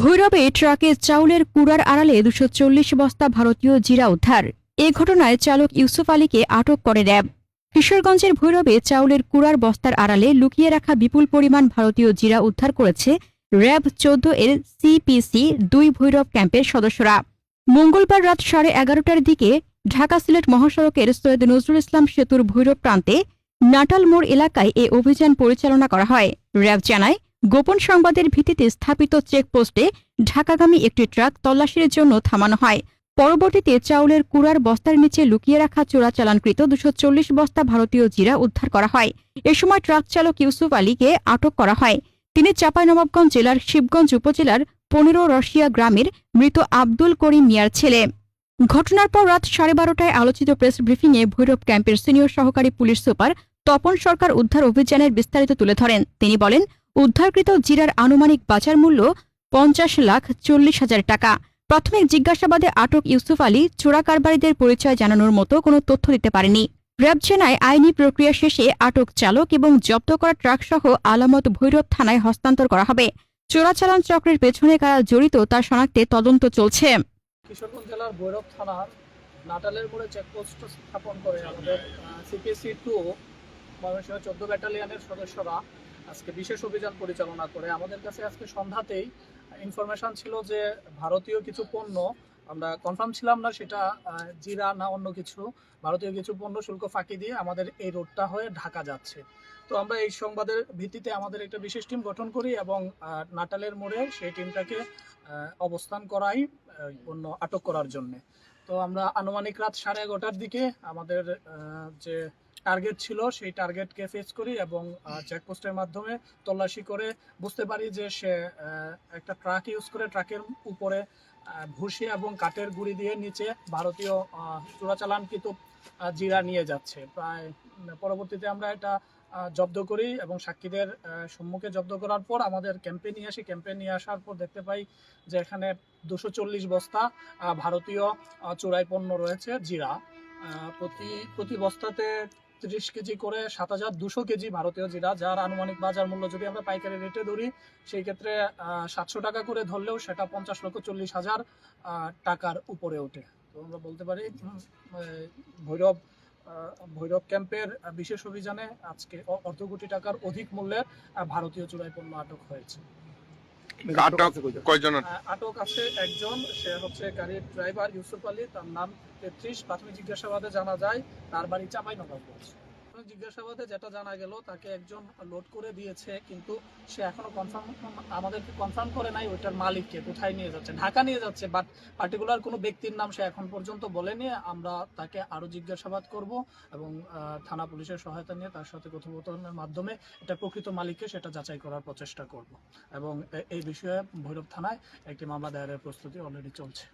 ভৈরবে ট্রাকে চাউলের কুড়ার আড়ালে দুশো চল্লিশ বস্তা ভারতীয় জিরা উদ্ধার। এ ঘটনায় চালক ইউসুফ আলীকে আটক করে র্যাব। কিশোরগঞ্জের ভৈরবে চাউলের কুড়ার বস্তার আড়ালে লুকিয়ে রাখা বিপুল পরিমাণ ভারতীয় জিরা উদ্ধার করেছে র্যাব চোদ্দ এর সিপিসি দুই ভৈরব ক্যাম্পের সদস্যরা। মঙ্গলবার রাত সাড়ে এগারোটার দিকে ঢাকা সিলেট মহাসড়কের সৈয়দ নজরুল ইসলাম সেতুর ভৈরব প্রান্তে নাটাল মোড় এলাকায় এ অভিযান পরিচালনা করা হয়। র্যাব জানায় গোপন সংবাদের ভিত্তিতে স্থাপিত চেকপোস্টে ঢাকাগামী একটি ট্রাক তল্লাশির জন্য থামানো হয়। পরবর্তীতে চাউলের কুড়ার বস্তার নিচে লুকিয়ে রাখা চোরাচালানকৃত দুশো চল্লিশ বস্তা ভারতীয় জিরা উদ্ধার করা হয়। এ সময় ট্রাক চালক ইউসুফ আলীকে আটক করা হয়। তিনি চাঁপাইনবাবগঞ্জ জেলার শিবগঞ্জ উপজেলার পনেরো রশিয়া গ্রামের মৃত আব্দুল করিম মিয়ার ছেলে। ঘটনার পর রাত সাড়ে বারোটায় আলোচিত প্রেস ব্রিফিংয়ে ভৈরব ক্যাম্পের সিনিয়র সহকারী পুলিশ সুপার তপন সরকার উদ্ধার অভিযানের বিস্তারিত তুলে ধরেন। তিনি বলেন উদ্ধারকৃত জিরার আনুমানিক বাজার মূল্য পঞ্চাশ লাখ চল্লিশ হাজার টাকা। প্রাথমিক জিজ্ঞাসাবাদে আটক ইউসুফ আলী চোরা কারবারিদের পরিচয় জানানোর মতো কোনো তথ্য দিতে পারেনি। র্যাব জেনায় আইনি প্রক্রিয়া শেষে আটক চালক এবং জব্দ করা ট্রাকসহ আলামত ভৈরব থানায় হস্তান্তর করা হবে। চোরাচালান চক্রের পেছনে কারা জড়িত তা শনাক্তে তদন্ত চলছে। কিশোরগঞ্জ জেলার ভৈরব থানার নাটালের মোড়ে চেকপোস্ট স্থাপন করে আমাদের টু ময়মনসিংহ চোদ্দ সদস্যরা আজকে বিশেষ অভিযান পরিচালনা করে। আমাদের কাছে আজকে সন্ধ্যাতেই ইনফরমেশন ছিল যে ভারতীয় কিছু পণ্য, আমরা কনফার্ম ছিলাম না সেটা জিরা না অন্য কিছু, ভারতীয় কিছু পণ্য শুল্ক ফাঁকি দিয়ে আমাদের এই রোডটা হয়ে ঢাকা যাচ্ছে। তো আমরা এই সংবাদের ভিত্তিতে আমাদের একটা বিশেষ টিম গঠন করি এবং নাটালের মোড়ে সেই টিমটাকে অবস্থান করাই পণ্য আটক করার জন্যে। তো আমরা আনুমানিক রাত সাড়ে এগারোটার দিকে আমাদের যে টার্গেট ছিল, সেই টার্গেটকে ফেস করি এবং চেকপোস্টের মাধ্যমে তল্লাশি করে বুঝতে পারি যে সে একটা ট্রাক ইউজ করে ট্রাকের উপরে ভুসি এবং কাঠের গুঁড়ি দিয়ে নিচে ভারতীয় চোরাচালানকৃত জিরা নিয়ে যাচ্ছে। প্রায় পরবর্তীতে আমরা এটা জব্দ করি এবং সাক্ষীদের সম্মুখে জব্দ করার পর আমাদের ক্যাম্পে নিয়ে আসি। ক্যাম্পে নিয়ে আসার পর দেখতে পাই যে এখানে দুশো চল্লিশ বস্তা ভারতীয় চোরাই পণ্য রয়েছে, জিরা। প্রতি প্রতি বস্তাতে ত্রিশ কেজি করে সাত হাজার দুশো কেজি ভারতীয় জিরা, যার আনুমানিক বাজার মূল্য যদি আমরা পাইকারি রেটে ধরি, সেই ক্ষেত্রে সাতশো টাকা করে ধরলেও সেটা পঞ্চাশ লক্ষ চল্লিশ হাজার টাকার উপরে ওঠে। তো আমরা বলতে পারি ভৈরব ভৈরব ক্যাম্পের বিশেষ অভিযানে আজকে অর্ধ কোটি টাকার অধিক মূল্যের ভারতীয় চোরাই পণ্য আটক হয়েছে। আটক কয়জন? আটক আছে একজন সে হচ্ছে গাড়ির ড্রাইভার ইউসুফ আলী তার নাম তেত্রিশ। প্রাথমিক জিজ্ঞাসাবাদে জানা যায় তার বাড়ি চাপাই নবাবগঞ্জ প্রাথমিক জিজ্ঞাসাবাদে যেটা জানা গেল, তাকে একজন লোড করে দিয়েছে, কিন্তু সে এখনও কনফার্ম আমাদেরকে কনফার্ম করে নাই ওইটার মালিককে, কোথায় নিয়ে যাচ্ছে, ঢাকা নিয়ে যাচ্ছে বাট পার্টিকুলার কোনো ব্যক্তির নাম সে এখন পর্যন্ত বলেনি, আমরা তাকে আরও জিজ্ঞাসাবাদ করব এবং থানা পুলিশের সহায়তা নিয়ে তার সাথে কথোপকথনের মাধ্যমে এটা প্রকৃত মালিককে সেটা যাচাই করার প্রচেষ্টা করব। এবং এই বিষয়ে ভৈরব থানায় একটি মামলা দায়েরের প্রস্তুতি অলরেডি চলছে।